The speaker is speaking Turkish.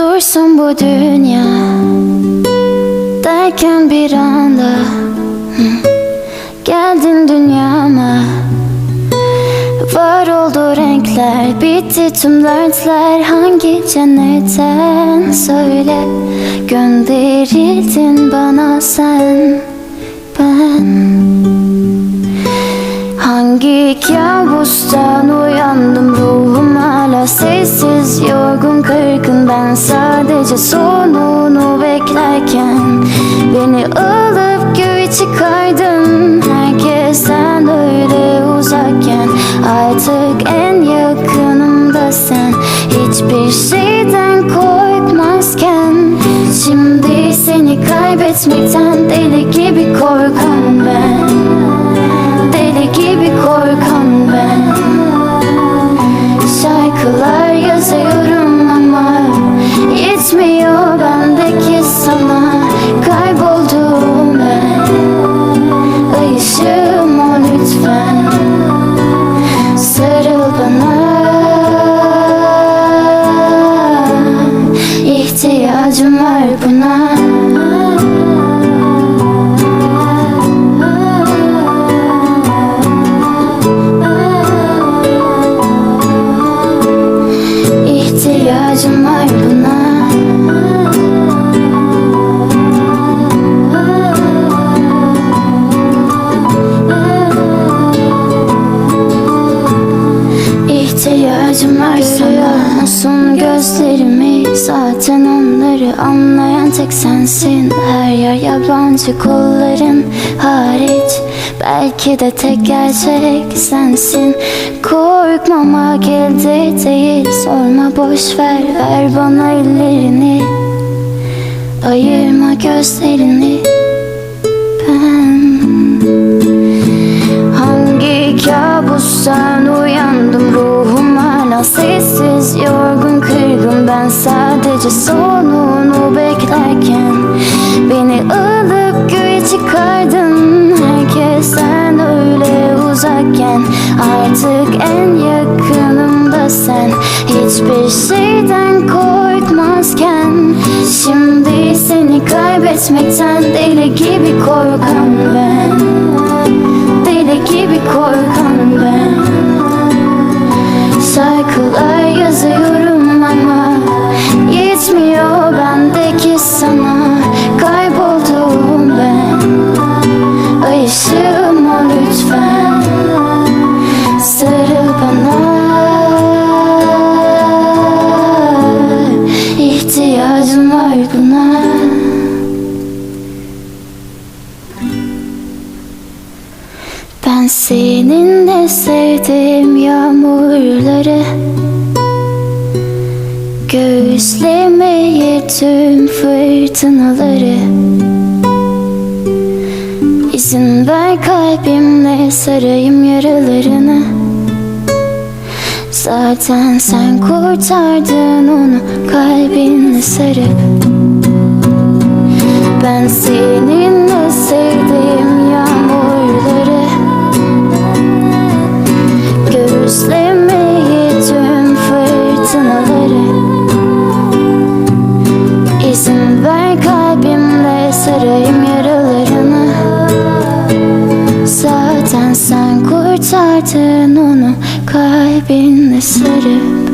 Dursun bu dünya. Derken bir anda Geldin dünyama. Var oldu renkler Bitti tüm dertler. Hangi cennetten Söyle Gönderildin bana sen Ben. Hangi kabustan uyandım sessiz yorgun kırgın. Ben sadece sonunu beklerken Beni alıp göğe çıkardın. Herkesten öyle uzakken Artık en yakınımda sen. Hiçbir şeyden korkmazken Şimdi seni kaybetmekten deli gibi korkan İhtiyacım var Zaten onları anlayan tek sensin. Her yer yabancı kolların hariç. Belki de tek gerçek sensin. Korkmamak elde değil. Sorma boş ver. Ver bana ellerini. Ayırma gözlerini sadece sonunu beklerken Beni alıp göğe çıkardın. Herkesten öyle uzakken Artık en yakınımda sen. Hiçbir şeyden korkmazken Şimdi seni kaybetmekten deli gibi korkan ben Ben seninle sevdim yağmurları. Göğüslemeye tüm fırtınaları. İzin ver kalbimle sarayım yaralarını. Zaten sen kurtardın onu kalbinle sarıp. Ben seninle Sartın onu kalbinle sarıp